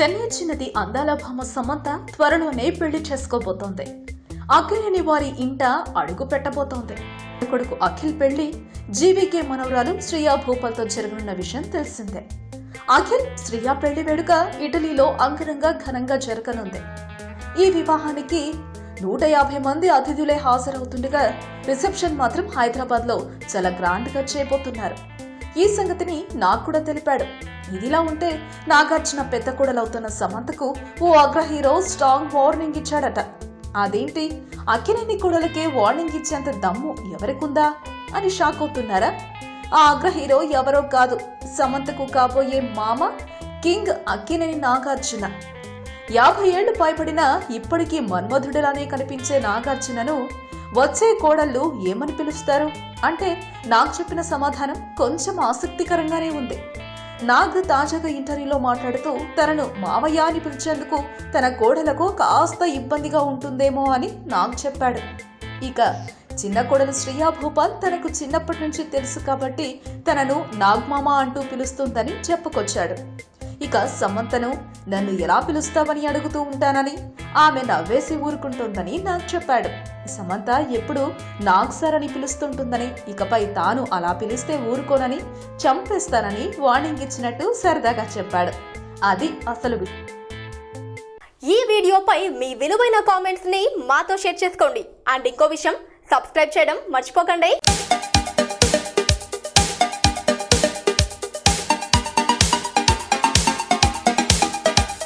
శనిచ్చినది అందాల భామ సమంత త్వరలోనే పెళ్ళి చేసుకోబోతోంది. అఖిల్ వారి ఇంట అడుగు పెట్టబోతోంది. కొడుకు అఖిల్ పెళ్ళి జీవికే మనవరాలు శ్రియా భూపాల్తో జరగనున్న విషయం తెలిసిందే. అఖిల్ శ్రియా పెళ్ళి వేడుక ఇటలీలో అంగరంగ ఘనంగా జరగనుంది. ఈ వివాహానికి నూట యాభై మంది అతిథులే హాజరవుతుండగా రిసెప్షన్ మాత్రం హైదరాబాద్లో చాలా గ్రాండ్గా చేయబోతున్నారు. ఈ సంగతిని నాకు కూడా తెలిపాడు. ఇదిలా ఉంటే నాగార్జున పెద్ద కూడలవుతున్న సమంతకు ఓ అగ్ర హీరో స్ట్రాంగ్ వార్నింగ్ ఇచ్చాడట. అదేంటి? అక్కినేని కూడలకే వార్నింగ్ ఇచ్చేంత దమ్ము ఎవరికుందా? అని షాక్ అవుతున్నారా? ఆ అగ్ర హీరో ఎవరో కాదు సమంతకు కాబోయే మామ కింగ్ అక్కినేని నాగార్జున. యాభై ఏళ్ళు పైబడిన ఇప్పటికీ మన్మధుడిలానే కనిపించే నాగార్జునను వచ్చే కోడళ్ళు ఏమని పిలుస్తారు? అంటే నాకు చెప్పిన సమాధానం కొంచెం ఆసక్తికరంగానే ఉంది. నాగ్ తాజాగా ఇంటర్వ్యూలో మాట్లాడుతూ తనను మావయ్య అని పిలిచేందుకు తన కోడలకు కాస్త ఇబ్బందిగా ఉంటుందేమో అని నాకు చెప్పాడు. ఇక చిన్న కోడలు శ్రియా భూపాల్ తనకు చిన్నప్పటి నుంచి తెలుసు కాబట్టి తనను నాగ్మామ అంటూ పిలుస్తుందని చెప్పుకొచ్చాడు. ఇక సమంతను నన్ను ఎలా పిలుస్తావని అడుగుతూ ఉంటానని? ఆమె నవ్వేసి ఊరుకుంటుందని నాకు చెప్పాడు. సమంత ఎప్పుడు నాగ్ సార్ అని పిలుస్తుంటుందని ఇకపై తాను అలా పిలిస్తే ఊరుకోనని చంపేస్తానని వార్నింగ్ ఇచ్చినట్టు సరదాగా చెప్పాడు. అది అసలు వి- ఈ వీడియోపై మీ విలువైన కామెంట్స్ని మాతో షేర్ చేసుకోండి. అండ్ ఇంకో విషయం సబ్స్క్రైబ్ చేయడం మర్చిపోకండి.